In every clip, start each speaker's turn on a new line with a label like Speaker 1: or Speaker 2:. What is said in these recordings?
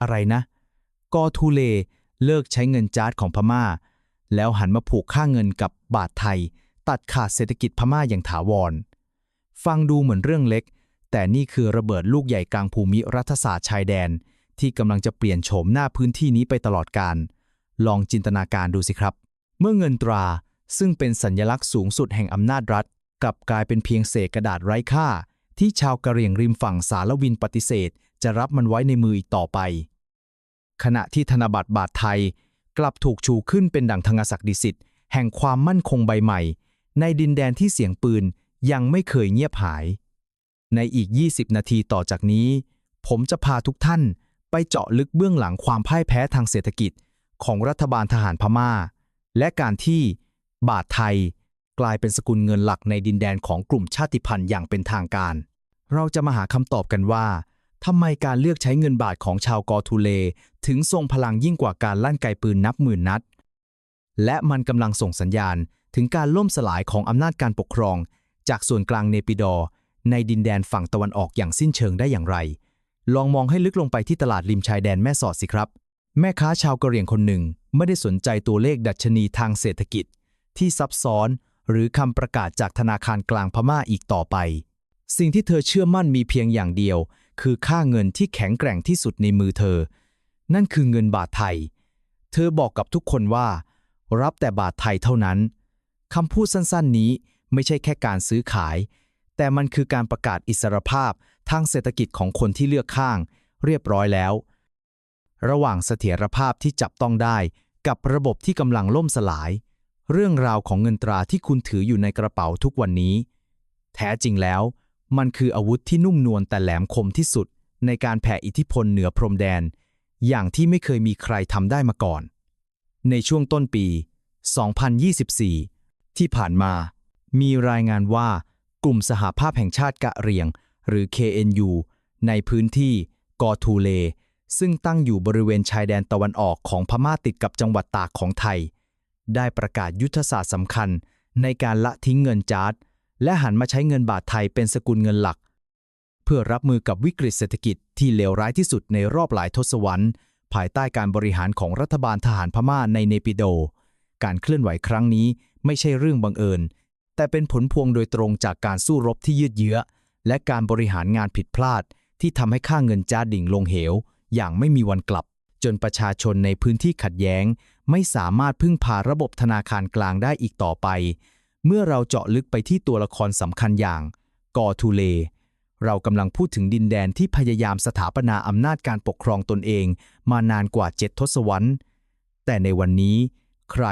Speaker 1: อะไรนะ กอทูเลเลิกใช้เงินจาร์ดของพม่า แล้วหันมาผูกค่าเงินกับบาทไทย ตัดขาดเศรษฐกิจพม่าอย่างถาวร ฟังดูเหมือนเรื่องเล็ก แต่นี่คือระเบิดลูกใหญ่กลางภูมิรัฐศาสตร์ชายแดน ที่กำลังจะเปลี่ยนโฉมหน้าพื้นที่นี้ไปตลอดกาลลองจินตนาการดูสิครับ เมื่อเงินตราซึ่งเป็นสัญลักษณ์สูงสุดแห่งอำนาจรัฐ กลับกลายเป็นเพียงเศษกระดาษไร้ค่า ที่ชาวกะเหรี่ยงริมฝั่งสารวินปฏิเสธ จะรับมันไว้ในมืออีกต่อไป ขณะที่ธนบัตรบาทไทย กลับถูกชูขึ้นเป็นดั่งธงศักดิสิทธิ์แห่งความมั่นคงใบใหม่ ในดินแดนที่เสียงปืนยังไม่เคยเงียบหาย ในอีก 20 นาทีต่อจากนี้ ผมจะพาทุกท่านไปเจาะลึกเบื้องหลังความพ่ายแพ้ทางเศรษฐกิจของรัฐบาลทหารพม่า และการที่บาทไทยกลายเป็นสกุลเงินหลักในดินแดนของกลุ่มชาติพันธุ์อย่างเป็นทางการ เราจะมาหาคำตอบกันว่าทำไมการเลือกใช้เงินบาทของชาวกอทูเล ถึงทรงพลังยิ่งกว่าการลั่นไกปืนนับหมื่นนัด และมันกำลังส่งสัญญาณถึงการล่มสลายของอำนาจการปกครอง จากส่วนกลางเนปิดอร์ในดินแดนฝั่งตะวันออกอย่างสิ้นเชิงได้อย่างไร ลองมองให้ลึกลงไปที่ตลาดริมชายแดนแม่สอดสิครับ แม่ค้าชาวกะเหรี่ยงคนหนึ่งไม่ได้สนใจตัวเลขดัชนีทางเศรษฐกิจ ที่ซับซ้อน หรือคำประกาศจากธนาคารกลางพม่าอีกต่อไป สิ่งที่เธอเชื่อมั่นมีเพียงอย่างเดียว คือค่าเงินที่แข็งแกร่งที่สุดในมือเธอ นั่นคือเงินบาทไทย เธอบอกกับทุกคนว่า รับแต่บาทไทยเท่านั้นคำพูดสั้นๆนี้ไม่ใช่แค่การซื้อขาย แต่มันคือการประกาศอิสรภาพทางเศรษฐกิจของคนที่เลือกข้าง เรียบร้อยแล้ว ระหว่างเสถียรภาพที่จับต้องได้กับระบบที่กำลังล่มสลาย เรื่องราวของเงินตราที่คุณถืออยู่ในกระเป๋าทุกวันนี้ แท้จริงแล้ว มันคืออาวุธที่นุ่มนวลแต่แหลมคมที่สุด ในการแผ่อิทธิพลเหนือพรมแดน อย่างที่ไม่เคยมีใครทำได้มาก่อน ในช่วงต้นปี 2024 ที่ผ่านมา มีรายงานว่ากลุ่มสหภาพแห่งชาติกะเรียง หรือ KNU ในพื้นที่กอทูเล ซึ่งตั้งอยู่บริเวณชายแดนตะวันออกของพม่าติดกับจังหวัดตากของไทย ได้ประกาศยุทธศาสตร์สำคัญในการละทิ้งเงินจาร์ดและหันมาใช้เงินบาทไทยเป็นสกุลเงินหลัก พื่อรับมือกับวิกฤตเศรษฐกิจที่เลวร้ายที่สุดในรอบหลายทศวรรษ ภายใต้การบริหารของรัฐบาลทหารพม่าในเนปิโด การเคลื่อนไหวครั้งนี้ไม่ใช่เรื่องบังเอิญ แต่เป็นผลพวงโดยตรงจากการสู้รบที่ยืดเยื้อ และการบริหารงานผิดพลาด ที่ทำให้ค่าเงินจ้าดิ่งลงเหว อย่างไม่มีวันกลับ จนประชาชนในพื้นที่ขัดแย้ง ไม่สามารถพึ่งพาระบบธนาคารกลางได้อีกต่อไป เมื่อเราเจาะลึกไปที่ตัวละครสำคัญอย่างกอทูเล เรากำลังพูดถึงดินแดนที่พยายามสถาปนาอำนาจการปกครองตนเองมานานกว่าเจ็ดทศวรรษ แต่ในวันนี้ ใคร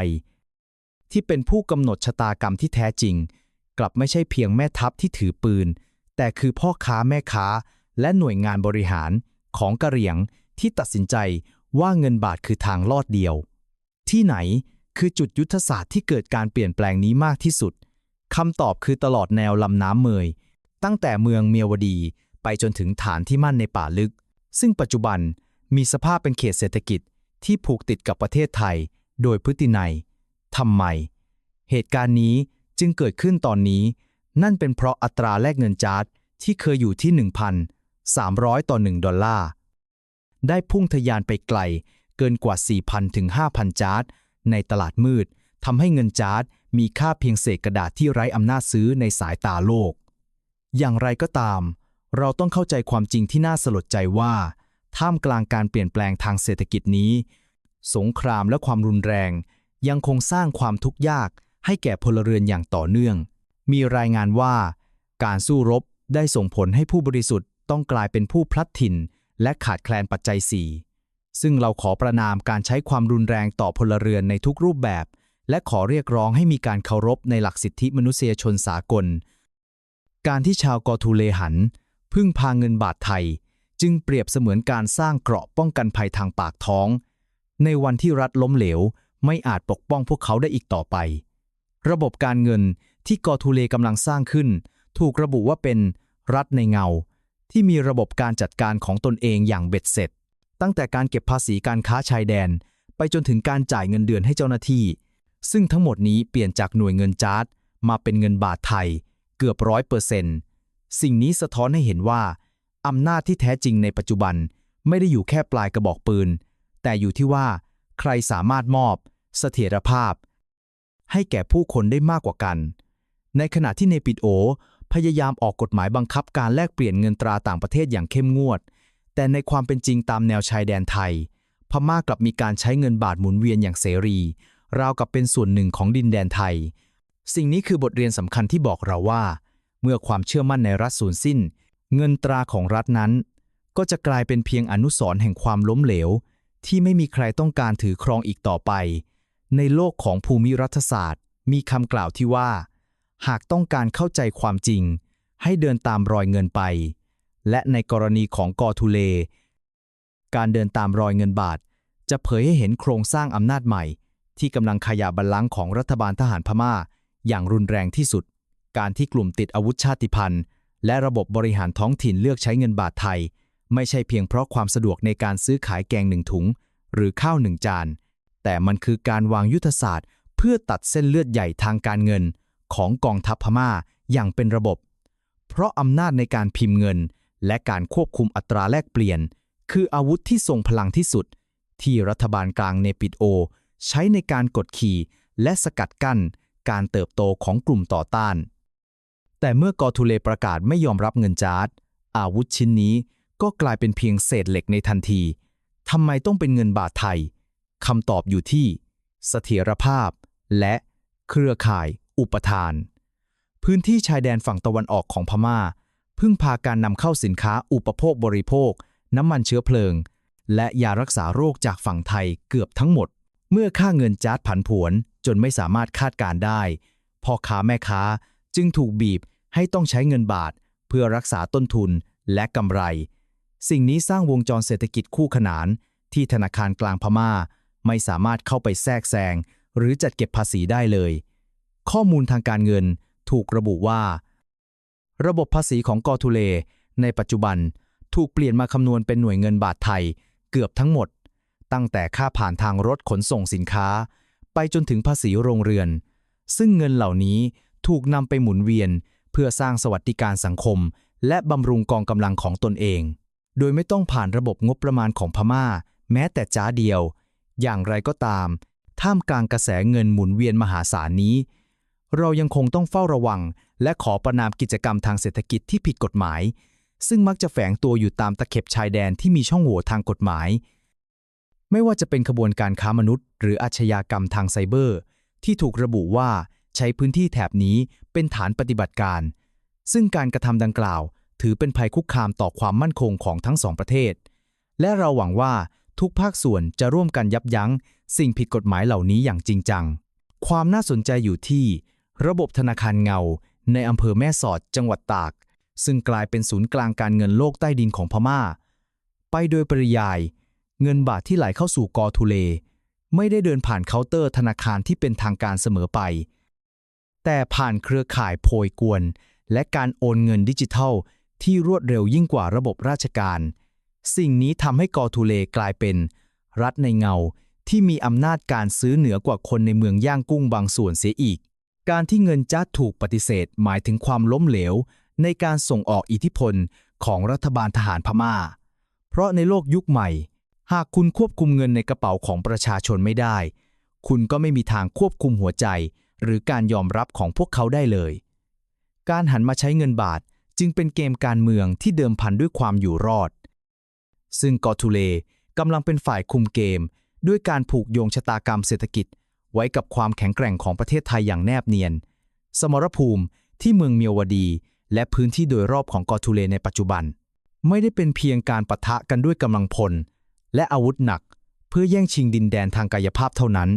Speaker 1: ที่เป็นผู้กำหนดชะตากรรมที่แท้จริง กลับไม่ใช่เพียงแม่ทัพที่ถือปืน แต่คือพ่อค้าแม่ค้า และหน่วยงานบริหารของกะเหรี่ยงที่ตัดสินใจว่าเงินบาทคือทางลอดเดียว ที่ไหนคือจุดยุทธศาสตร์ที่เกิดการเปลี่ยนแปลงนี้มากที่สุดคำตอบคือตลอดแนวลำน้ำเมย ตั้งแต่เมืองเมียวดีไปจนถึงฐานที่มั่นในป่าลึก ซึ่งปัจจุบันมีสภาพเป็นเขตเศรษฐกิจที่ผูกติดกับประเทศไทย โดยพฤตินัยทำไม เหตุการณ์นี้จึงเกิดขึ้นตอนนี้ นั่นเป็นเพราะอัตราแลกเงินจาร์ดที่เคยอยู่ที่ 1,300 ต่อ 1 ดอลลาร์ ได้พุ่งทะยานไปไกลเกินกว่า 4,000 ถึง 5,000 จาร์ดในตลาดมืดทำให้เงินจาร์ดมีค่าเพียงเศษกระดาษที่ไร้อำนาจซื้อในสายตาโลก อย่างไรก็ตาม เราต้องเข้าใจความจริงที่น่าสลดใจว่า ท่ามกลางการเปลี่ยนแปลงทางเศรษฐกิจนี้ สงครามและความรุนแรง ยังคงสร้างความทุกข์ยากให้แก่พลเรือนอย่างต่อเนื่อง มีรายงานว่า การสู้รบได้ส่งผลให้ผู้บริสุทธิ์ต้องกลายเป็นผู้พลัดถิ่น และขาดแคลนปัจจัยสี่ซึ่งเราขอประนามการใช้ความรุนแรงต่อพลเรือนในทุกรูปแบบ และขอเรียกร้องให้มีการเคารพในหลักสิทธิมนุษยชนสากล การที่ชาวกอทูเลหัน พึ่งพาเงินบาทไทย จึงเปรียบเสมือนการสร้างเกราะป้องกันภัยทางปากท้อง ในวันที่รัฐล้มเหลว ไม่อาจปกป้องพวกเขาได้อีกต่อไป ระบบการเงินที่กอทูเลกำลังสร้างขึ้น ถูกระบุว่าเป็นรัฐในเงา ที่มีระบบการจัดการของตนเองอย่างเบ็ดเสร็จ ตั้งแต่การเก็บภาษีการค้าชายแดน ไปจนถึงการจ่ายเงินเดือนให้เจ้าหน้าที่ ซึ่งทั้งหมดนี้เปลี่ยนจากหน่วยเงินจาร์ดมาเป็นเงินบาทไทย เกือบร้อยเปอร์เซนต์สิ่งนี้สะท้อนให้เห็นว่า อำนาจที่แท้จริงในปัจจุบันไม่ได้อยู่แค่ปลายกระบอกปืน แต่อยู่ที่ว่า ใครสามารถมอบ เสถียรภาพ ให้แก่ผู้คนได้มากกว่ากัน ในขณะที่เนปิดโอ พยายามออกกฎหมายบังคับการแลกเปลี่ยนเงินตราต่างประเทศอย่างเข้มงวด แต่ในความเป็นจริงตามแนวชายแดนไทย พม่ากลับมีการใช้เงินบาทหมุนเวียนอย่างเสรี ราวกับเป็นส่วนหนึ่งของดินแดนไทย สิ่งนี้คือบทเรียนสำคัญที่บอกเราว่า เมื่อความเชื่อมั่นในรัฐสูญสิ้น เงินตราของรัฐนั้น ก็จะกลายเป็นเพียงอนุสรณ์แห่งความล้มเหลว ที่ไม่มีใครต้องการถือครองอีกต่อไป ในโลกของภูมิรัฐศาสตร์ มีคำกล่าวที่ว่า หากต้องการเข้าใจความจริง ให้เดินตามรอยเงินไป และในกรณีของกอทูเล การเดินตามรอยเงินบาท จะเผยให้เห็นโครงสร้างอำนาจใหม่ ที่กำลังขยาบัลลังก์ของรัฐบาลทหารพม่า อย่างรุนแรงที่สุด การที่กลุ่มติดอาวุธชาติพันธุ์ และระบบบริหารท้องถิ่นเลือกใช้เงินบาทไทย ไม่ใช่เพียงเพราะความสะดวกในการซื้อขายแกงหนึ่งถุง หรือข้าวหนึ่งจาน แต่มันคือการวางยุทธศาสตร์ เพื่อตัดเส้นเลือดใหญ่ทางการเงิน ของกองทัพพม่าอย่างเป็นระบบ เพราะอำนาจในการพิมพ์เงิน และการควบคุมอัตราแลกเปลี่ยน คืออาวุธที่ทรงพลังที่สุด ที่รัฐบาลกลางเนปิดโอ ใช้ในการกดขี่และสกัดกั้น การเติบโตของกลุ่มต่อต้าน แต่เมื่อกอทูเลประกาศไม่ยอมรับเงินจาร์ดอาวุธชิ้นนี้ก็กลายเป็นเพียงเศษเหล็กในทันทีทำไมต้องเป็นเงินบาทไทยคำตอบอยู่ที่เสถียรภาพ และเครือข่าย อุปทาน พื้นที่ชายแดนฝั่งตะวันออกของพม่า พึ่งพาการนำเข้าสินค้าอุปโภคบริโภค น้ำมันเชื้อเพลิง และยารักษาโรคจากฝั่งไทยเกือบทั้งหมด เมื่อค่าเงินจาร์ดผันผวน จนไม่สามารถคาดการได้พ่อค้าแม่ค้าจึงถูกบีบให้ต้องใช้เงินบาท เพื่อรักษาต้นทุนและกำไร สิ่งนี้สร้างวงจรเศรษฐกิจคู่ขนาน ที่ธนาคารกลางพม่า ไม่สามารถเข้าไปแทรกแซงหรือจัดเก็บภาษีได้เลย ข้อมูลทางการเงินถูกระบุว่า ระบบภาษีของกอทูเล ในปัจจุบันถูกเปลี่ยนมาคำนวณเป็นหน่วยเงินบาทไทยเกือบทั้งหมด ตั้งแต่ค่าผ่านทางรถขนส่งสินค้า ไปจนถึงภาษีโรงเรือน ซึ่งเงินเหล่านี้ถูกนำไปหมุนเวียน เพื่อสร้างสวัสดิการสังคม และบำรุงกองกำลังของตนเอง โดยไม่ต้องผ่านระบบงบประมาณของพม่า แม้แต่จ้าเดียว อย่างไรก็ตาม ท่ามกลางกระแสเงินหมุนเวียนมหาศาลนี้ เรายังคงต้องเฝ้าระวัง และขอประนามกิจกรรมทางเศรษฐกิจที่ผิดกฎหมาย ซึ่งมักจะแฝงตัวอยู่ตามตะเข็บชายแดนที่มีช่องโหว่ทางกฎหมาย ไม่ว่าจะเป็นขบวนการค้ามนุษย์ หรืออาชญากรรมทางไซเบอร์ ที่ถูกระบุว่าใช้พื้นที่แถบนี้เป็นฐานปฏิบัติการ ซึ่งการกระทำดังกล่าว ถือเป็นภัยคุกคามต่อความมั่นคงของทั้งสองประเทศ และเราหวังว่าทุกภาคส่วนจะร่วมกันยับยั้ง สิ่งผิดกฎหมายเหล่านี้อย่างจริงจัง ความน่าสนใจอยู่ที่ ระบบธนาคารเงา ในอำเภอแม่สอดจังหวัดตาก ซึ่งกลายเป็นศูนย์กลางการเงินโลกใต้ดินของพม่า ไปโดยปริยาย เงินบาทที่ไหลเข้าสู่กอทูเล ไม่ได้เดินผ่านเคาน์เตอร์ธนาคารที่เป็นทางการเสมอไป แต่ผ่านเครือข่ายโพยกวน และการโอนเงินดิจิทัลที่รวดเร็วยิ่งกว่าระบบราชการ สิ่งนี้ทำให้กอทูเลกลายเป็น รัฐในเงาที่มีอำนาจการซื้อเหนือกว่าคนในเมืองย่างกุ้งบางส่วนเสียอีก การที่เงินจ้าถูกปฏิเสธหมายถึงความล้มเหลว ในการส่งออกอิทธิพลของรัฐบาลทหารพม่า เพราะในโลกยุคใหม่ หากคุณควบคุมเงินในกระเป๋าของประชาชนไม่ได้ คุณก็ไม่มีทางควบคุมหัวใจ หรือการยอมรับของพวกเขาได้เลย การหันมาใช้เงินบาทจึงเป็นเกมการเมืองที่เดิมพันด้วยความอยู่รอด ซึ่งกอทูเลกำลังเป็นฝ่ายคุมเกม ด้วยการผูกโยงชะตากรรมเศรษฐกิจ ไว้กับความแข็งแกร่งของประเทศไทยอย่างแนบเนียน สมรภูมิที่เมืองเมียววดี และพื้นที่โดยรอบของกอทูเลในปัจจุบัน ไม่ได้เป็นเพียงการปะทะกันด้วยกำลังพล และอาวุธหนัก เพื่อแย่งชิงดินแดนทางกายภาพเท่านั้น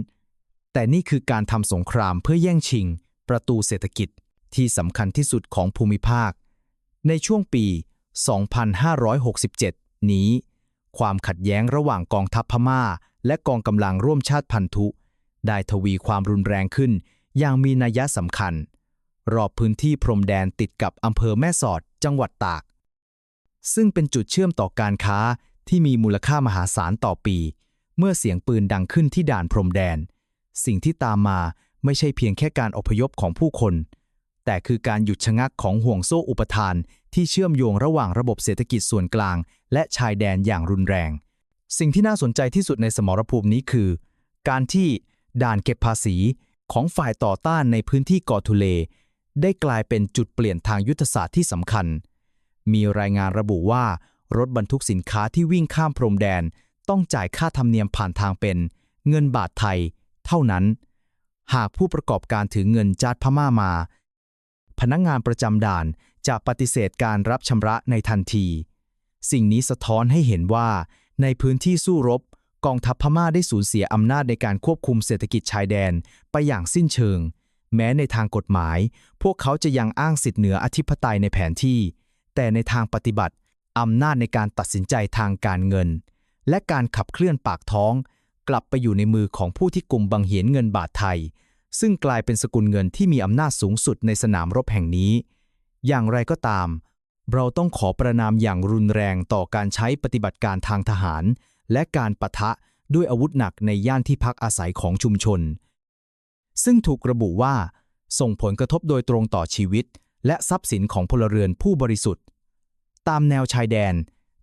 Speaker 1: แต่นี่คือการทำสงครามเพื่อแย่งชิง ประตูเศรษฐกิจที่สำคัญที่สุดของภูมิภาค ในช่วงปี 2567 นี้ ความขัดแย้งระหว่างกองทัพพม่า และกองกำลังร่วมชาติพันธุ ได้ทวีความรุนแรงขึ้น อย่างมีนัยสำคัญ รอบพื้นที่พรมแดนติดกับอำเภอแม่สอด จังหวัดตาก ซึ่งเป็นจุดเชื่อมต่อการค้า ที่มีมูลค่ามหาศาลต่อปี เมื่อเสียงปืนดังขึ้นที่ด่านพรมแดน สิ่งที่ตามมาไม่ใช่เพียงแค่การอพยพของผู้คน แต่คือการหยุดชะงักของห่วงโซ่อุปทาน ที่เชื่อมโยงระหว่างระบบเศรษฐกิจส่วนกลาง และชายแดนอย่างรุนแรง สิ่งที่น่าสนใจที่สุดในสมรภูมินี้คือ การที่ด่านเก็บภาษีของฝ่ายต่อต้านในพื้นที่กอทุเล ได้กลายเป็นจุดเปลี่ยนทางยุทธศาสตร์ที่สำคัญ มีรายงานระบุว่า รถบรรทุกสินค้าที่วิ่งข้ามพรมแดน ต้องจ่ายค่าธรรมเนียมผ่านทางเป็น เงินบาทไทย เท่านั้น หากผู้ประกอบการถือเงินจาดพม่ามา พนักงงานประจำด่านจะปฏิเสธการรับชำระในทันที สิ่งนี้สะท้อนให้เห็นว่า ในพื้นที่สู้รบ กองทัพพม่าได้สูญเสียอำนาจในการควบคุมเศรษฐกิจชายแดนไปอย่างสิ้นเชิง แม้ในทางกฎหมาย พวกเขาจะยังอ้างสิทธิเหนืออธิปไตยในแผนที่ แต่ในทางปฏิบัติ อำนาจในการตัดสินใจทางการเงิน และการขับเคลื่อนปากท้อง กลับไปอยู่ในมือของผู้ที่กลุ่มบังเหียนเงินบาทไทย ซึ่งกลายเป็นสกุลเงินที่มีอำนาจสูงสุดในสนามรบแห่งนี้ อย่างไรก็ตาม เราต้องขอประนามอย่างรุนแรงต่อการใช้ปฏิบัติการทางทหาร และการปะทะด้วยอาวุธหนักในย่านที่พักอาศัยของชุมชน ซึ่งถูกระบุว่า ส่งผลกระทบโดยตรงต่อชีวิต และทรัพย์สินของพลเรือนผู้บริสุทธิ์ ตามแนวชายแดน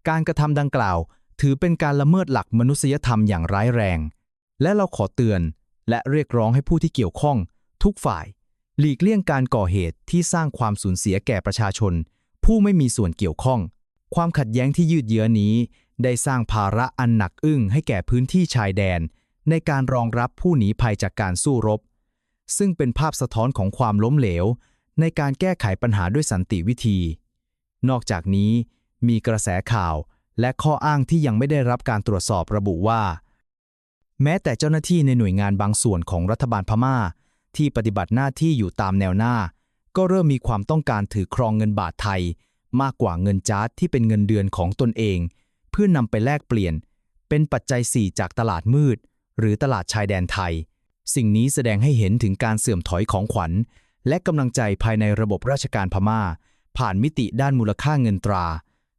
Speaker 1: การกระทำดังกล่าว ถือเป็นการละเมิดหลักมนุษยธรรมอย่างร้ายแรง และเราขอเตือน และเรียกร้องให้ผู้ที่เกี่ยวข้อง ทุกฝ่าย หลีกเลี่ยงการก่อเหตุที่สร้างความสูญเสียแก่ประชาชน ผู้ไม่มีส่วนเกี่ยวข้อง ความขัดแย้งที่ยืดเยื้อนี้ ได้สร้างภาระอันหนักอึ้งให้แก่พื้นที่ชายแดน ในการรองรับผู้หนีภัยจากการสู้รบ ซึ่งเป็นภาพสะท้อนของความล้มเหลว ในการแก้ไขปัญหาด้วยสันติวิธี นอกจากนี้มีกระแสข่าวและข้ออ้างที่ยังไม่ได้รับการตรวจสอบระบุว่า แม้แต่เจ้าหน้าที่ในหน่วยงานบางส่วนของรัฐบาลพม่า ที่ปฏิบัติหน้าที่อยู่ตามแนวหน้า ก็เริ่มมีความต้องการถือครองเงินบาทไทย มากกว่าเงินจาร์ที่เป็นเงินเดือนของตนเอง เพื่อนำไปแลกเปลี่ยน เป็นปัจจัย4จากตลาดมืด หรือตลาดชายแดนไทย สิ่งนี้แสดงให้เห็นถึงการเสื่อมถอยของขวัญ และกำลังใจภายในระบบราชการพม่า ผ่านมิติด้านมูลค่าเงินตรา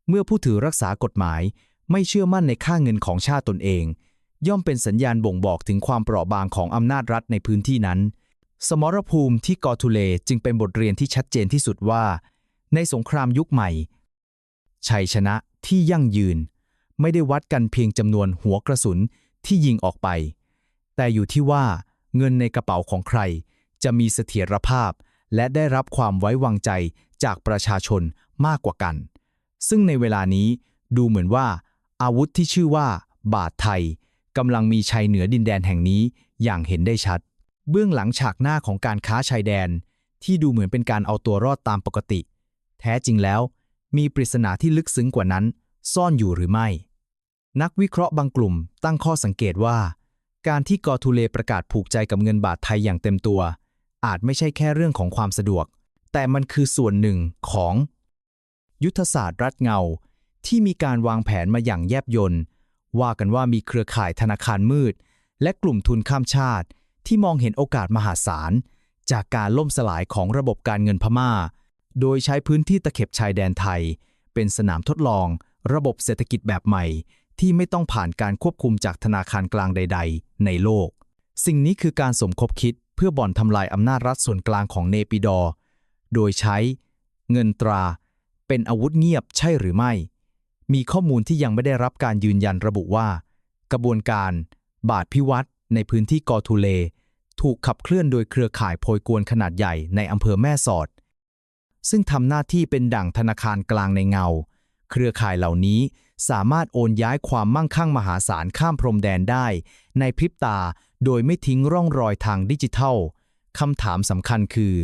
Speaker 1: เมื่อผู้ถือรักษากฎหมาย ไม่เชื่อมั่นในค่าเงินของชาติตนเอง ย่อมเป็นสัญญาณบ่งบอกถึงความเปราะบางของอำนาจรัฐในพื้นที่นั้น สมรภูมิที่กอทูเลจึงเป็นบทเรียนที่ชัดเจนที่สุดว่า ในสงครามยุคใหม่ ชัยชนะที่ยั่งยืน ไม่ได้วัดกันเพียงจำนวนหัวกระสุนที่ยิงออกไป แต่อยู่ที่ว่าเงินในกระเป๋าของใคร จะมีเสถียรภาพ และได้รับความไว้วางใจ จากประชาชนมากกว่ากัน ซึ่งในเวลานี้ดูเหมือนว่า อาวุธที่ชื่อว่า บาทไทยกำลังมีชัยเหนือดินแดนแห่งนี้อย่างเห็นได้ชัด เบื้องหลังฉากหน้าของการค้าชายแดน ที่ดูเหมือนเป็นการเอาตัวรอดตามปกติ แท้จริงแล้ว มีปริศนาที่ลึกซึ้งกว่านั้น ซ่อนอยู่หรือไม่ นักวิเคราะห์บางกลุ่มตั้งข้อสังเกตว่า การที่กอทูเลประกาศผูกใจกับเงินบาทไทยอย่างเต็มตัว อาจไม่ใช่แค่เรื่องของความสะดวก แต่มันคือส่วนหนึ่งของ ยุทธศาสตร์รัฐเงา ที่มีการวางแผนมาอย่างแยบยลว่ากันว่ามีเครือข่ายธนาคารมืด และกลุ่มทุนข้ามชาติ ที่มองเห็นโอกาสมหาศาล จากการล่มสลายของระบบการเงินพม่า โดยใช้พื้นที่ตะเข็บชายแดนไทย เป็นสนามทดลอง ระบบเศรษฐกิจแบบใหม่ ที่ไม่ต้องผ่านการควบคุมจากธนาคารกลางใด ๆ ในโลก สิ่งนี้คือการสมคบคิดเพื่อบ่อนทำลายอำนาจรัฐส่วนกลางของเนปิดอร์ โดยใช้ เงินตรา เป็นอาวุธเงียบใช่หรือไม่ มีข้อมูลที่ยังไม่ได้รับการยืนยันระบุว่า กระบวนการ บาทพิวัตรในพื้นที่กอทูเล ถูกขับเคลื่อนโดยเครือข่ายโพยกวนขนาดใหญ่ในอำเภอแม่สอด ซึ่งทำหน้าที่เป็นดั่งธนาคารกลางในเงา เครือข่ายเหล่านี้สามารถโอนย้ายความมั่งคั่งมหาศาลข้ามพรมแดนได้ ในพริบตาโดยไม่ทิ้งร่องรอยทางดิจิทัล คำถามสำคัญคือ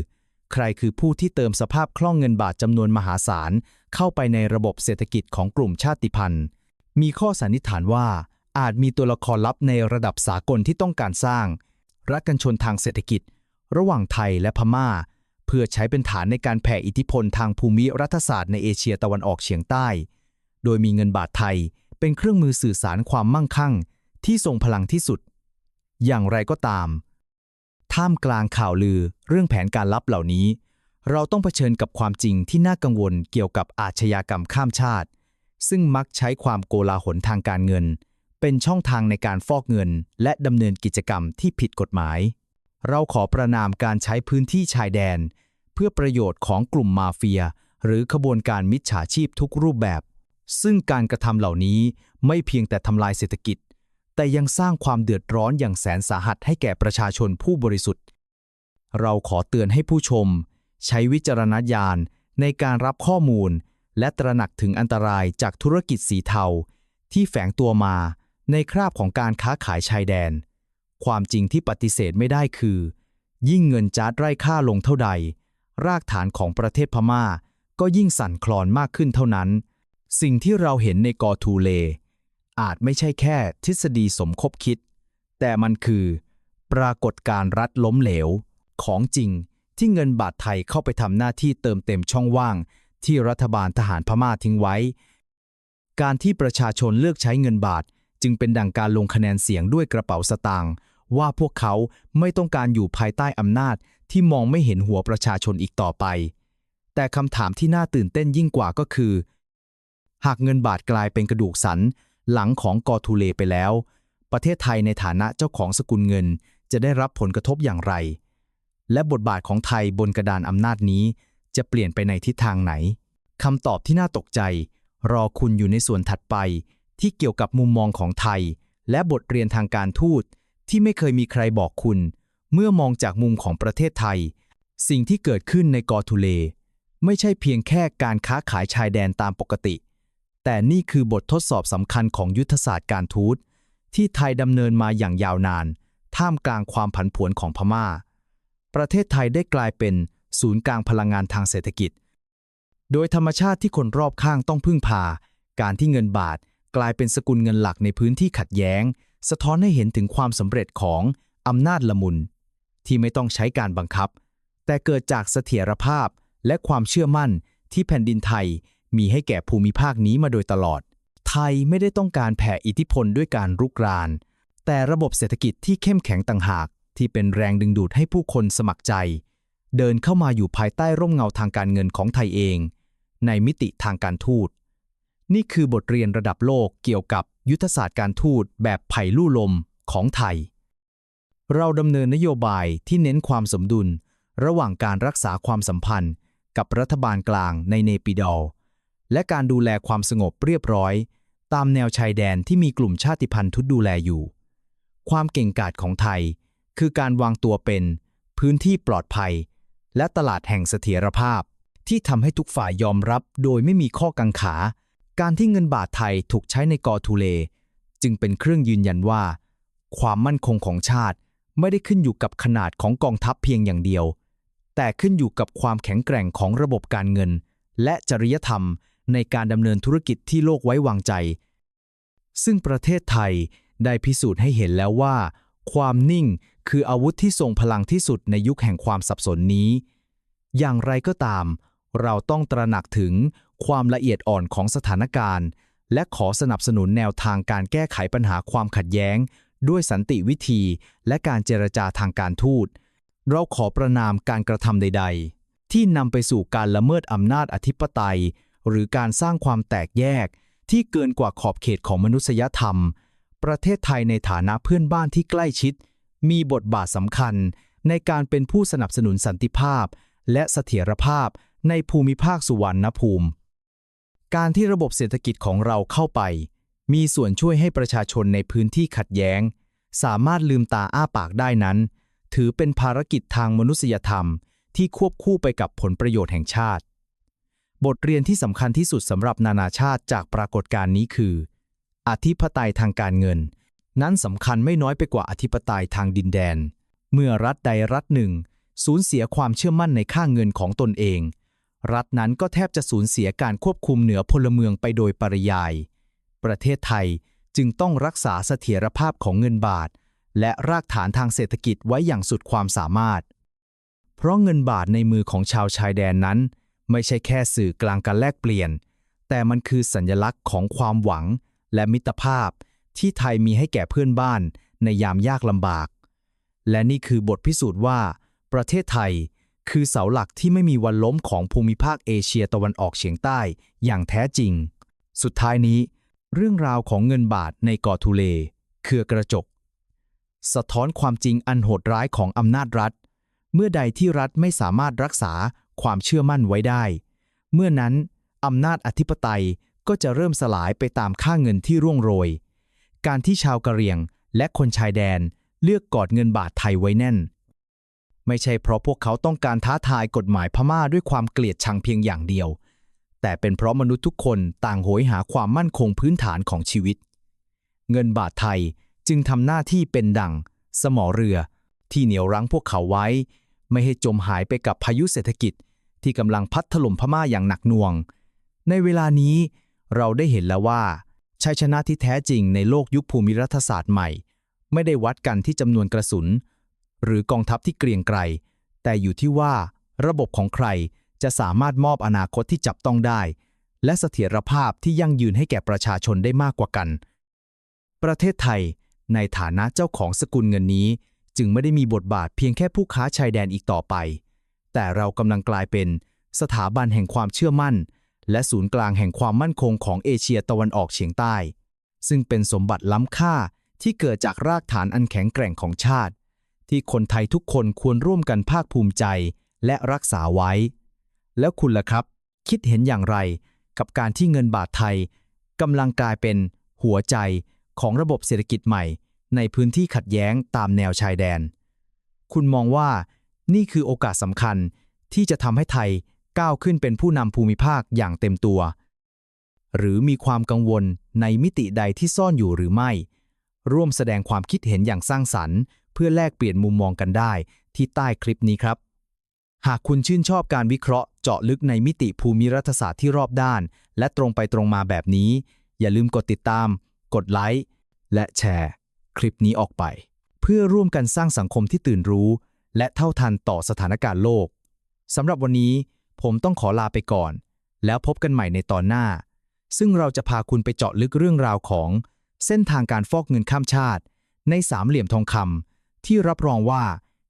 Speaker 1: ใครคือผู้ที่เติมสภาพคล่องเงินบาทจำนวนมหาศาล เข้าไปในระบบเศรษฐกิจของกลุ่มชาติพันธุ์ มีข้อสันนิษฐานว่า อาจมีตัวละครลับในระดับสากลที่ต้องการสร้าง รัฐกันชนทางเศรษฐกิจ ระหว่างไทยและพม่า เพื่อใช้เป็นฐานในการแผ่อิทธิพลทางภูมิรัฐศาสตร์ในเอเชียตะวันออกเฉียงใต้ โดยมีเงินบาทไทยเป็นเครื่องมือสื่อสารความมั่งคั่ง ที่ทรงพลังที่สุด อย่างไรก็ตาม ท่ามกลางข่าวลือเรื่องแผนการลับเหล่านี้ เราต้องเผชิญกับความจริงที่น่ากังวลเกี่ยวกับอาชญากรรมข้ามชาติ ซึ่งมักใช้ความโกลาหลทางการเงิน เป็นช่องทางในการฟอกเงิน และดำเนินกิจกรรมที่ผิดกฎหมาย เราขอประนามการใช้พื้นที่ชายแดน เพื่อประโยชน์ของกลุ่มมาเฟีย หรือขบวนการมิจฉาชีพทุกรูปแบบ ซึ่งการกระทำเหล่านี้ไม่เพียงแต่ทำลายเศรษฐกิจ แต่ยังสร้างความเดือดร้อนอย่างแสนสาหัสให้แก่ประชาชนผู้บริสุทธิ์ เราขอเตือนให้ผู้ชม ใช้วิจารณญาณในการรับข้อมูล และตระหนักถึงอันตรายจากธุรกิจสีเทา ที่แฝงตัวมาในคราบของการค้าขายชายแดน ความจริงที่ปฏิเสธไม่ได้คือ ยิ่งเงินจาดไร้ค่าลงเท่าใด รากฐานของประเทศพม่า ก็ยิ่งสั่นคลอนมากขึ้นเท่านั้น สิ่งที่เราเห็นในกอทูเล อาจไม่ใช่แค่ทฤษฎีสมคบคิด แต่มันคือ ปรากฏการณ์รัฐล้มเหลว ของจริงที่เงินบาทไทยเข้าไปทำหน้าที่เติมเต็มช่องว่าง ที่รัฐบาลทหารพม่าทิ้งไว้ การที่ประชาชนเลือกใช้เงินบาท จึงเป็นดังการลงคะแนนเสียงด้วยกระเป๋าสตางค์ว่าพวกเขาไม่ต้องการอยู่ภายใต้อำนาจที่มองไม่เห็นหัวประชาชนอีกต่อไป แต่คำถามที่น่าตื่นเต้นยิ่งกว่าก็คือ หากเงินบาทกลายเป็นกระดูกสัน หลังของกอทูเลไปแล้ว ประเทศไทยในฐานะเจ้าของสกุลเงินจะได้รับผลกระทบอย่างไร และบทบาทของไทยบนกระดานอำนาจนี้ จะเปลี่ยนไปในทิศทางไหนคำตอบที่น่าตกใจ รอคุณอยู่ในส่วนถัดไป ที่เกี่ยวกับมุมมองของไทย และบทเรียนทางการทูตที่ไม่เคยมีใครบอกคุณ เมื่อมองจากมุมของประเทศไทย สิ่งที่เกิดขึ้นในกอทูเล ไม่ใช่เพียงแค่การค้าขายชายแดนตามปกติ แต่นี่คือบททดสอบสำคัญของยุทธศาสตร์การทูตที่ไทยดำเนินมาอย่างยาวนาน ท่ามกลางความผันผวนของพม่า ประเทศไทยได้กลายเป็นศูนย์กลางพลังงานทางเศรษฐกิจ โดยธรรมชาติที่คนรอบข้างต้องพึ่งพา การที่เงินบาทกลายเป็นสกุลเงินหลักในพื้นที่ขัดแย้ง สะท้อนให้เห็นถึงความสำเร็จของอำนาจละมุน ที่ไม่ต้องใช้การบังคับ แต่เกิดจากเสถียรภาพและความเชื่อมั่นที่แผ่นดินไทย มีให้แก่ภูมิภาคนี้มาโดยตลอด ไทยไม่ได้ต้องการแผ่อิทธิพลด้วยการรุกราน แต่ระบบเศรษฐกิจที่เข้มแข็งต่างหาก ที่เป็นแรงดึงดูดให้ผู้คนสมัครใจ เดินเข้ามาอยู่ภายใต้ร่มเงาทางการเงินของไทยเอง ในมิติทางการทูต นี่คือบทเรียนระดับโลกเกี่ยวกับยุทธศาสตร์การทูตแบบไผ่ลู่ลมของไทย เราดำเนินนโยบายที่เน้นความสมดุล ระหว่างการรักษาความสัมพันธ์ กับรัฐบาลกลางในเนปิดอล และการดูแลความสงบเรียบร้อย ตามแนวชายแดนที่มีกลุ่มชาติพันธุ์ทุดดูแลอยู่ ความเก่งกาจของไทย คือการวางตัวเป็น พื้นที่ปลอดภัย และตลาดแห่งเสถียรภาพ ที่ทำให้ทุกฝ่ายยอมรับโดยไม่มีข้อกังขา การที่เงินบาทไทยถูกใช้ในกอทูเล จึงเป็นเครื่องยืนยันว่า ความมั่นคงของชาติไม่ได้ขึ้นอยู่กับขนาดของกองทัพเพียงอย่างเดียว แต่ขึ้นอยู่กับความแข็งแกร่งของระบบการเงิน และจริยธรรม ในการดำเนินธุรกิจที่โลกไว้วางใจ ซึ่งประเทศไทยได้พิสูจน์ให้เห็นแล้วว่า ความนิ่งคืออาวุธที่ทรงพลังที่สุดในยุคแห่งความสับสนนี้ อย่างไรก็ตาม เราต้องตระหนักถึงความละเอียดอ่อนของสถานการณ์ และขอสนับสนุนแนวทางการแก้ไขปัญหาความขัดแย้ง ด้วยสันติวิธีและการเจรจาทางการทูต เราขอประนามการกระทำใด ๆ ที่นำไปสู่การละเมิดอำนาจอธิปไตย หรือการสร้างความแตกแยกที่เกินกว่าขอบเขตของมนุษยธรรม ประเทศไทยในฐานะเพื่อนบ้านที่ใกล้ชิด มีบทบาทสำคัญในการเป็นผู้สนับสนุนสันติภาพ และเสถียรภาพในภูมิภาคสุวรรณภูมิ การที่ระบบเศรษฐกิจของเราเข้าไป มีส่วนช่วยให้ประชาชนในพื้นที่ขัดแย้ง สามารถลืมตาอ้าปากได้นั้น ถือเป็นภารกิจทางมนุษยธรรมที่ควบคู่ไปกับผลประโยชน์แห่งชาติ บทเรียนที่สำคัญที่สุดสำหรับนานาชาติจากปรากฏการณ์นี้คือ อธิปไตยทางการเงิน นั้นสำคัญไม่น้อยไปกว่าอธิปไตยทางดินแดน เมื่อรัฐใดรัฐหนึ่ง สูญเสียความเชื่อมั่นในค่าเงินของตนเอง รัฐนั้นก็แทบจะสูญเสียการควบคุมเหนือพลเมืองไปโดยปริยาย ประเทศไทยจึงต้องรักษาเสถียรภาพของเงินบาท และรากฐานทางเศรษฐกิจไว้อย่างสุดความสามารถ เพราะเงินบาทในมือของชาวชายแดนนั้น ไม่ใช่แค่สื่อกลางการแลกเปลี่ยน แต่มันคือสัญลักษณ์ของความหวังและมิตรภาพ ที่ไทยมีให้แก่เพื่อนบ้านในยามยากลำบาก และนี่คือบทพิสูจน์ว่า ประเทศไทยคือเสาหลักที่ไม่มีวันล้มของภูมิภาคเอเชียตะวันออกเฉียงใต้อย่างแท้จริง สุดท้ายนี้ เรื่องราวของเงินบาทในเกาะทูเล เครือกระจก สะท้อนความจริงอันโหดร้ายของอำนาจรัฐ เมื่อใดที่รัฐไม่สามารถรักษา ความเชื่อมั่นไว้ได้ เมื่อนั้นอำนาจอธิปไตยก็จะเริ่มสลายไปตามค่าเงินที่ร่วงโรย การที่ชาวกะเหรี่ยงและคนชายแดนเลือกกอดเงินบาทไทยไว้แน่น ไม่ใช่เพราะพวกเขาต้องการท้าทายกฎหมายพม่าด้วยความเกลียดชังเพียงอย่างเดียว แต่เป็นเพราะมนุษย์ทุกคนต่างโหยหาความมั่นคงพื้นฐานของชีวิต เงินบาทไทยจึงทำหน้าที่เป็นดั่ง สมอเรือ ที่เหนี่ยวรั้งพวกเขาไว้ ไม่ให้จมหายไปกับพายุเศรษฐกิจที่กำลังพัดถล่มพม่าอย่างหนักหน่วง ในเวลานี้เราได้เห็นแล้วว่า ชัยชนะที่แท้จริงในโลกยุคภูมิรัฐศาสตร์ใหม่ ไม่ได้วัดกันที่จำนวนกระสุน หรือกองทัพที่เกรียงไกร แต่อยู่ที่ว่าระบบของใครจะสามารถมอบอนาคตที่จับต้องได้ และเสถียรภาพที่ยั่งยืนให้แก่ประชาชนได้มากกว่ากัน ประเทศไทย ในฐานะเจ้าของสกุลเงินนี้ จึงไม่ได้มีบทบาทเพียงแค่ผู้ค้าชายแดนอีกต่อไป แต่เรากำลังกลายเป็นสถาบันแห่งความเชื่อมั่น และศูนย์กลางแห่งความมั่นคงของเอเชียตะวันออกเฉียงใต้ ซึ่งเป็นสมบัติล้ำค่าที่เกิดจากรากฐานอันแข็งแกร่งของชาติ ที่คนไทยทุกคนควรร่วมกันภาคภูมิใจและรักษาไว้ แล้วคุณล่ะครับ คิดเห็นอย่างไร กับการที่เงินบาทไทยกำลังกลายเป็นหัวใจของระบบเศรษฐกิจใหม่ ในพื้นที่ขัดแย้งตามแนวชายแดน คุณมองว่านี่คือโอกาสสำคัญที่จะทำให้ไทยก้าวขึ้นเป็นผู้นำภูมิภาคอย่างเต็มตัว หรือมีความกังวลในมิติใดที่ซ่อนอยู่หรือไม่ ร่วมแสดงความคิดเห็นอย่างสร้างสรรค์ เพื่อแลกเปลี่ยนมุมมองกันได้ที่ใต้คลิปนี้ครับ หากคุณชื่นชอบการวิเคราะห์เจาะลึกในมิติภูมิรัฐศาสตร์ที่รอบด้าน และตรงไปตรงมาแบบนี้ อย่าลืมกดติดตาม กดไลค์และแชร์ คลิปนี้ออกไป เพื่อร่วมกันสร้างสังคมที่ตื่นรู้ และเท่าทันต่อสถานการณ์โลกสำหรับวันนี้ผมต้องขอลาไปก่อน แล้วพบกันใหม่ในตอนหน้า ซึ่งเราจะพาคุณไปเจาะลึกเรื่องราวของ เส้นทางการฟอกเงินข้ามชาติ ในสามเหลี่ยมทองคำที่รับรองว่า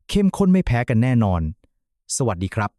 Speaker 1: เข้มข้นไม่แพ้กันแน่นอน สวัสดีครับ